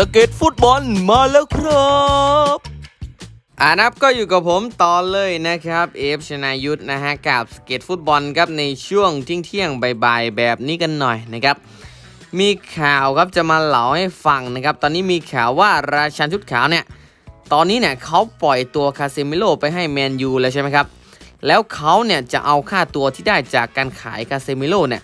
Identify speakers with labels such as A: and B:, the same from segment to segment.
A: สเก็ตฟุตบอลมาแล้วครับ
B: อานับก็อยู่กับผมต่อเลยนะครับ เอฟชนายุทธนะฮะกับสเก็ตฟุตบอลครับในช่วงเที่ยงเที่ยงบ่ายแบบนี้กันหน่อยนะครับ มีข่าวครับจะมาเล่าให้ฟังนะครับ ตอนนี้มีข่าวว่าราชันชุดขาวเนี่ย ตอนนี้เนี่ยเขาปล่อยตัวคาเซมิโลไปให้แมนยูแล้วใช่ไหมครับ แล้วเขาเนี่ยจะเอาค่าตัวที่ได้จากการขายคาเซมิโลเนี่ย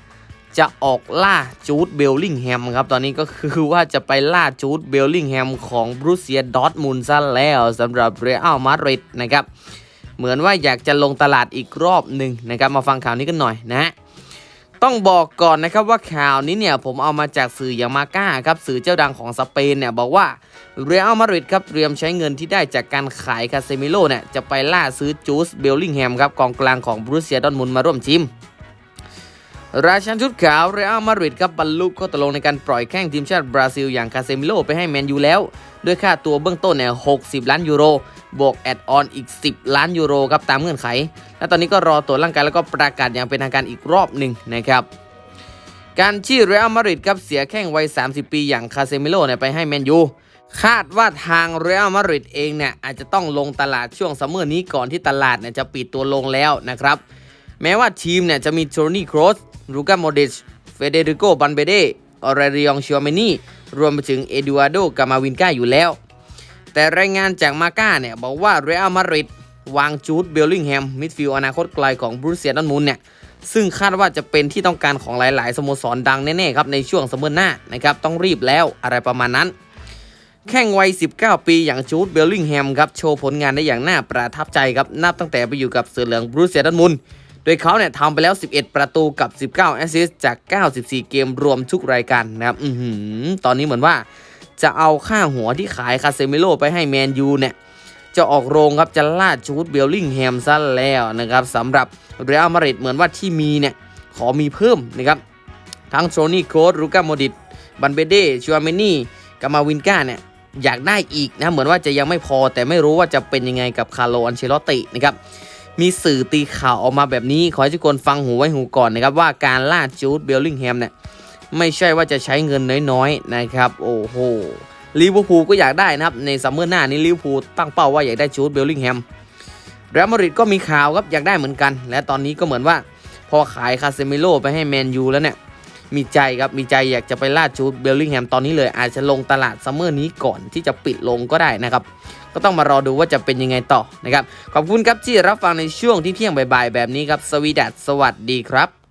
B: จะออกล่าจูดเบลลิงแฮมครับ ตอนนี้ก็คือว่าจะไปล่าจูดเบลลิงแฮมของบรูเซียดอทมุนซะแล้วสำหรับเรอัลมาดริดนะครับ เหมือนว่าอยากจะลงตลาดอีกรอบหนึ่งนะครับ มาฟังข่าวนี้กันหน่อยนะฮะต้องบอกก่อนนะครับว่าข่าวนี้เนี่ยผมเอามาจากสื่ออย่างมาก้าครับสื่อเจ้าดังของสเปนเนี่ยบอกว่าเรอัลมาดริดครับเตรียมใช้เงินที่ได้จากการขายคาเซมิโลเนี่ยจะไปล่าซื้อจูสเบลลิงแฮมครับกองกลางของบรูเซียดอทมุนมาร่วมทีม ราชันชุดขาวเรอัลมาดริดครับบรรลุข้อตกลงในการปล่อยแข้งทีมชาติบราซิล อย่างคาเซมิโลไปให้แมนยูแล้ว ด้วยค่าตัวเบื้องต้นเนี่ย60 ล้านยูโร บวกแอดออนอีก 10 ล้านยูโรครับตามเงื่อนไข และตอนนี้ก็รอตรวจร่างกายแล้วก็ประกาศอย่างเป็นทางการอีกรอบหนึ่งนะครับ การที่เรอัลมาดริดครับเสียแข้งวัย 30 ปีอย่างคาเซมิโลเนี่ยไปให้แมนยูคาดว่าทางเรอัลมาดริดเองเนี่ยอาจจะต้องลงตลาดช่วงซัมเมอร์นี้ก่อนที่ตลาดเนี่ยจะปิดตัวลงแล้วนะครับ แม้ว่าทีมเนี่ยจะมีโทนี่โครสลูกาโมเดชเฟเดริโกบันเบเดออเรริองชิวเมนีรวมไปถึงเอดูอาโดกามาวินกาอยู่แล้ว แต่รายงานจากมาก้าเนี่ยบอกว่าเรอัลมาดริดวางจูดเบลลิงแฮมมิดฟิลด์อนาคตไกลของบรูเซียดอนมุนเนี่ยซึ่งคาดว่าจะเป็นที่ต้องการของหลาย ๆ สโมสรดังแน่ ๆ ครับ ในช่วงซัมมอร์หน้านะครับต้องรีบแล้วอะไรประมาณนั้น แข่งวัย 19 ปีอย่างจูดเบลลิงแฮมครับ โชว์ผลงานได้อย่างน่าประทับใจครับ นับตั้งแต่ไปอยู่กับเสือเหลืองบรูเซียดอนมุน โดยเขาเนี่ยทำไปแล้ว 11 ประตูกับ 19 แอสซิสต์จาก 94 เกมรวมทุกรายการนะครับอือตอนนี้เหมือนว่าจะเอาค่าหัวที่ขายคาเซมิโลไปให้แมนยูเนี่ยจะออกโรงครับจะล่าจูดเบลลิงแฮมซะแล้วนะครับสำหรับเรอัลมาดริดเหมือนว่าที่มีเนี่ยขอมีเพิ่มนะครับทั้งโทนี่โครสลูก้าโมดิตบันเบเดชัวเมนี่กามาวินกาเนี่ยอยากได้อีกนะเหมือนว่าจะยังไม่พอแต่ไม่รู้ว่าจะเป็นยังไงกับคาร์โลอันเชลอตตินะครับ มีสื่อตีข่าวออกมาแบบนี้ ขอให้ทุกคนฟังหูไว้หูก่อนนะครับว่าการล่าจูดเบลลิงแฮมเนี่ยไม่ใช่ว่าจะใช้เงินน้อยๆนะครับ โอ้โหลิเวอร์พูลก็อยากได้นะครับในซัมเมอร์หน้านี้ลิเวอร์พูลตั้งเป้าว่าอยากได้จูดเบลลิงแฮมเรอัลมาดริดก็มีข่าวครับอยากได้เหมือนกัน และตอนนี้ก็เหมือนว่า พอขายคาเซมิโลไปให้แมนยูแล้วเนี่ย มีใจครับมีใจอยากจะไปล่าจูดเบลลิงแฮมตอนนี้เลย อาจจะลงตลาดซัมเมอร์นี้ก่อนที่จะปิดลงก็ได้นะครับ ก็ต้องมารอดูว่าจะเป็นยังไงต่อนะครับ ขอบคุณครับที่รับฟังในช่วงที่เที่ยงบ่ายๆแบบนี้ครับ สวีดัสสวัสดีครับ